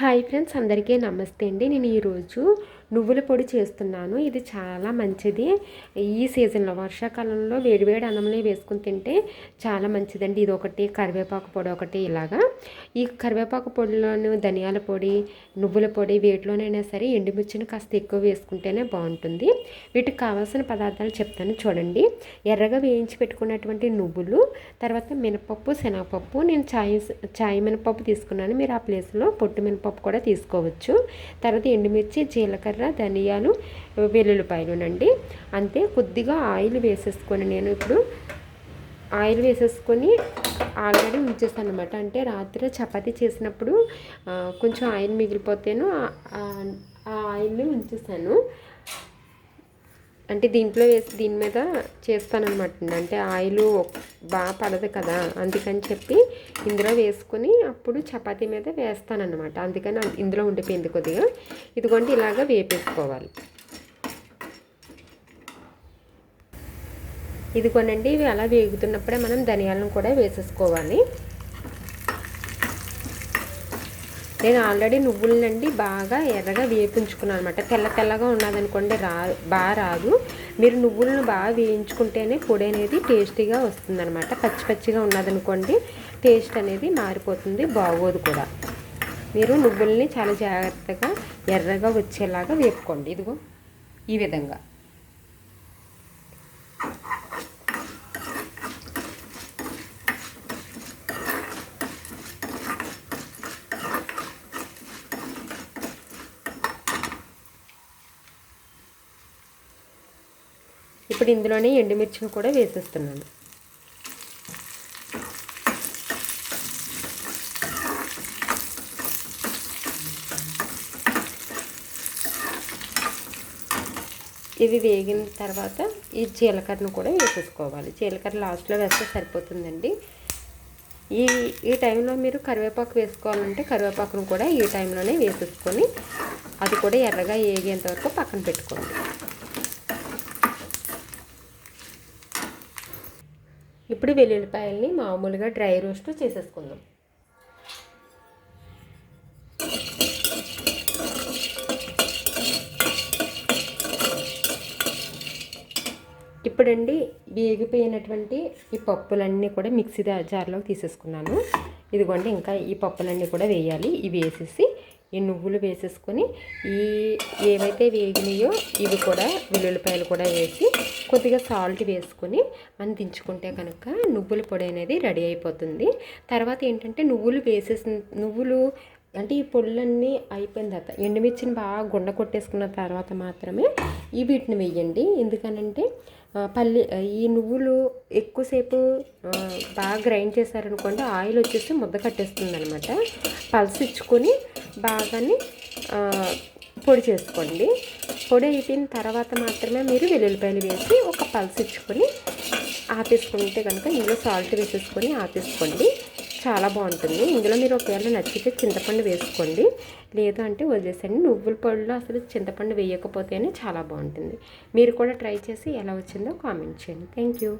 Hi friends అందరికీ నమస్తే అండి. నేను ఈరోజు నువ్వుల పొడి చేస్తున్నాను. ఇది చాలా మంచిది. ఈ సీజన్లో వర్షాకాలంలో వేడివేడి అన్నంలో వేసుకుని తింటే చాలా మంచిదండి. ఇది ఒకటి కరివేపాకు పొడి ఒకటి ఇలాగా. ఈ కరివేపాకు పొడిలోను ధనియాల పొడి నువ్వుల పొడి వేటిలోనైనా సరే ఎండుమిర్చిని కాస్త ఎక్కువ వేసుకుంటేనే బాగుంటుంది. వీటికి కావాల్సిన పదార్థాలు చెప్తాను చూడండి. ఎర్రగా వేయించి పెట్టుకున్నటువంటి నువ్వులు తర్వాత మినపప్పు శనగపప్పు. నేను చాయ్ చాయ్ మినపప్పు తీసుకున్నాను. మీరు ఆ ప్లేస్లో పొట్టు మినపప్పు కూడా తీసుకోవచ్చు. తర్వాత ఎండుమిర్చి జీలకర్ర ధనియాలు వెల్లుల్లిపాయలునండి. అంతే కొద్దిగా ఆయిల్ వేసేసుకొని నేను ఇప్పుడు ఆయిల్ వేసేసుకొని ఆల్రెడీ ఉంచేస్తాను అనమాట అంటే రాత్రి చపాతీ చేసినప్పుడు కొంచెం ఆయిల్ మిగిలిపోతేను ఆ ఆయిల్ని ఉంచేసాను. అంటే దీంట్లో వేసి దీని మీద చేస్తానమాట అంటే ఆయిల్ బాగా పడదు కదా అందుకని చెప్పి ఇందులో వేసుకొని అప్పుడు చపాతీ మీద వేస్తానన్నమాట. అందుకని ఇందులో ఉండిపోయింది కొద్దిగా. ఇదిగోండి ఇలాగ వేపేసుకోవాలి. ఇదిగోనండి ఇవి అలా వేగుతున్నప్పుడే మనం ధనియాలను కూడా వేసేసుకోవాలి. నేను ఆల్రెడీ నువ్వులనండి బాగా ఎర్రగా వేపించుకున్నాను అనమాట తెల్ల తెల్లగా ఉన్నదనుకోండి రా బాగా రాదు. మీరు నువ్వులను బాగా వేయించుకుంటేనే పొడి అనేది టేస్టీగా వస్తుందన్నమాట. పచ్చి పచ్చిగా ఉన్నదనుకోండి టేస్ట్ అనేది మారిపోతుంది బాగోదు కూడా. మీరు నువ్వుల్ని చాలా జాగ్రత్తగా ఎర్రగా వచ్చేలాగా వేపుకోండి. ఇదిగో ఈ విధంగా. ఇప్పుడు ఇందులోనే ఎండుమిర్చిని కూడా వేసేస్తున్నాను. ఇవి వేగిన తర్వాత ఈ జీలకర్రను కూడా వేసేసుకోవాలి. జీలకర్ర లాస్ట్లో వేస్తే సరిపోతుందండి. ఈ ఈ టైంలో మీరు కరివేపాకు వేసుకోవాలంటే కరివేపాకును కూడా ఈ టైంలోనే వేసేసుకొని అది కూడా ఎర్రగా వేగేంత వరకు పక్కన పెట్టుకోండి. ఇప్పుడు వెల్లుల్లిపాయల్ని మామూలుగా డ్రై రోస్ట్ చేసేసుకుందాం. ఇప్పుడండి వేగిపోయినటువంటి ఈ పప్పులన్నీ కూడా మిక్సీ జార్లోకి తీసేసుకున్నాను. ఇదిగోండి ఇంకా ఈ పప్పులన్నీ కూడా వేయాలి. ఇవి వేసేసి ఈ నువ్వులు వేసేసుకొని ఈ ఏవైతే వేగినాయో ఇవి కూడా వెల్లుల్లిపాయలు కూడా వేసి కొద్దిగా సాల్ట్ వేసుకొని మనం దించుకుంటే కనుక నువ్వుల పొడి అనేది రెడీ అయిపోతుంది. తర్వాత ఏంటంటే నువ్వులు వేసేసిన నువ్వులు అంటే ఈ పొళ్ళన్నీ అయిపోయిన తర్వాత ఎండుమిర్చిని బాగా గుండ కొట్టేసుకున్న తర్వాత మాత్రమే ఈ వీటిని వేయండి. ఎందుకనంటే పల్లి ఈ నువ్వులు ఎక్కువసేపు బాగా గ్రైండ్ చేశారనుకోండి ఆయిల్ వచ్చేసి ముద్ద కట్టేస్తుంది అనమాట పల్సిచ్చుకొని బాగాని పొడి చేసుకోండి. పొడి అయిపోయిన తర్వాత మాత్రమే మీరు వెల్లుల్లిపాయలు వేసి ఒక పల్స్ ఇచ్చుకొని ఆపేసుకుంటే కనుక ఇందులో సాల్ట్ వేసేసుకొని ఆపేసుకోండి. చాలా బాగుంటుంది. ఇందులో మీరు ఒకవేళ నచ్చితే చింతపండు వేసుకోండి. లేదు అంటే వదిలేసండి నువ్వుల పొడిలో అసలు చింతపండు వేయకపోతేనే చాలా బాగుంటుంది. మీరు కూడా ట్రై చేసి ఎలా వచ్చిందో కామెంట్ చేయండి. Thank you.